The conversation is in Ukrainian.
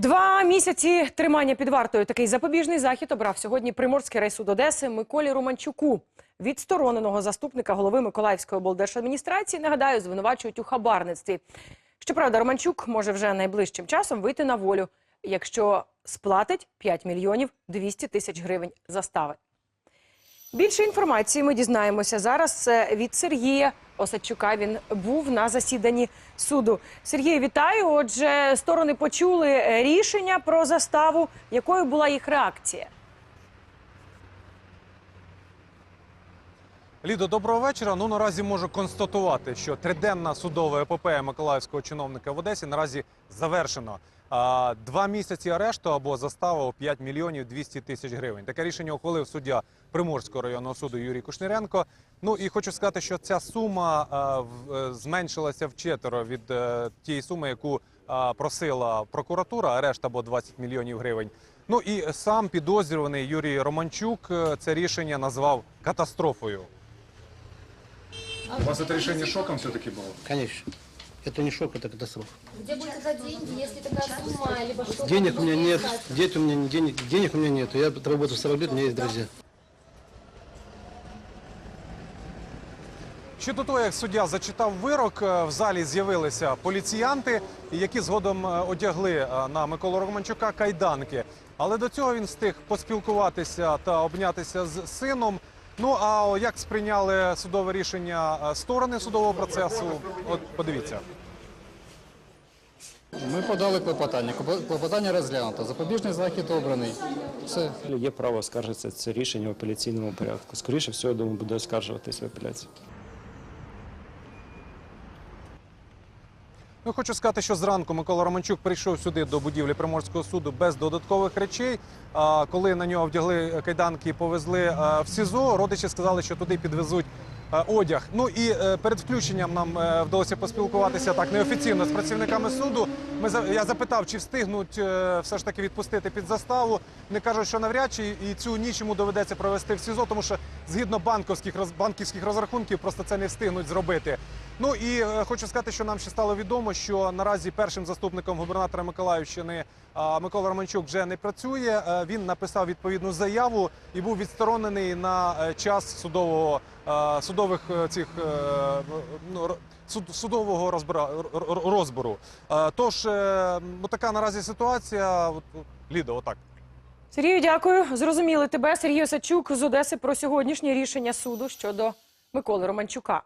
Два місяці тримання під вартою. Такий запобіжний захід обрав сьогодні Приморський райсуд Одеси Миколі Романчуку. Відстороненого заступника голови Миколаївської облдержадміністрації, нагадаю, звинувачують у хабарництві. Щоправда, Романчук може вже найближчим часом вийти на волю, якщо сплатить 5 мільйонів 200 тисяч гривень застави. Більше інформації ми дізнаємося зараз від Сергія Осадчука. Він був на засіданні суду. Сергій, вітаю. Отже, сторони почули е, рішення про заставу. Якою була їх реакція? Лідо, доброго вечора. Ну наразі можу констатувати, що триденна судова епопея миколаївського чиновника в Одесі наразі завершено. А, Два місяці арешту або застава у 5 мільйонів 200 тисяч гривень. Таке рішення ухвалив суддя Приморського районного суду Юрій Кушніренко. Ну і хочу сказати, що ця сума а, в- е, зменшилася вчетверо від е, тієї суми, яку просила прокуратура, арешт або 20 мільйонів гривень. Ну і сам підозрюваний Юрій Романчук е, це рішення назвав катастрофою. У вас это решение шоком все-таки было? Конечно. Это не шок, это катастрофа. Где будете брать деньги, если такая сумма, либо что? Денег у меня нет, денег у меня, денег, денег у меня нет. Я работаю 40 лет, у меня есть друзья. Ще до того, як суддя зачитав вирок, е, в залі з'явилися поліціянти, які згодом е, одягли е, на Миколу Романчука кайданки. Але до цього він встиг поспілкуватися та обнятися з сином. Ну а як сприйняли судове рішення е, сторони судового процесу? От подивіться. Ми подали клопотання. Клопо- Клопотання розглянуто. Запобіжний захід обраний. Все. Є право скаржитися це рішення в апеляційному порядку. Скоріше всього, я думаю, буде оскаржуватися в апеляції. Ну, хочу сказати, що зранку Микола Романчук прийшов сюди до будівлі Приморського суду без додаткових речей. А коли на нього вдягли кайданки і повезли в СІЗО, родичі сказали, що туди підвезуть одяг. Ну і е, перед включенням нам е, вдалося поспілкуватися так неофіційно з працівниками суду. Ми я запитав, чи встигнуть е, все ж таки відпустити під заставу. Вони кажуть, що навряд чи і цю ніч йому доведеться провести в СІЗО, тому що згідно банківських банківських розрахунків просто це не встигнуть зробити. Ну і е, хочу сказати, що нам ще стало відомо, що наразі першим заступником губернатора Миколаївщини Микола Романчук вже не працює. Е, Він написав відповідну заяву і був відсторонений на е, час судового судових цих ну, судового розбору. Тож така наразі ситуація. От, отак. Сергію, дякую. Зрозуміли тебе. Сергій Осадчук з Одеси про сьогоднішнє рішення суду щодо Миколи Романчука.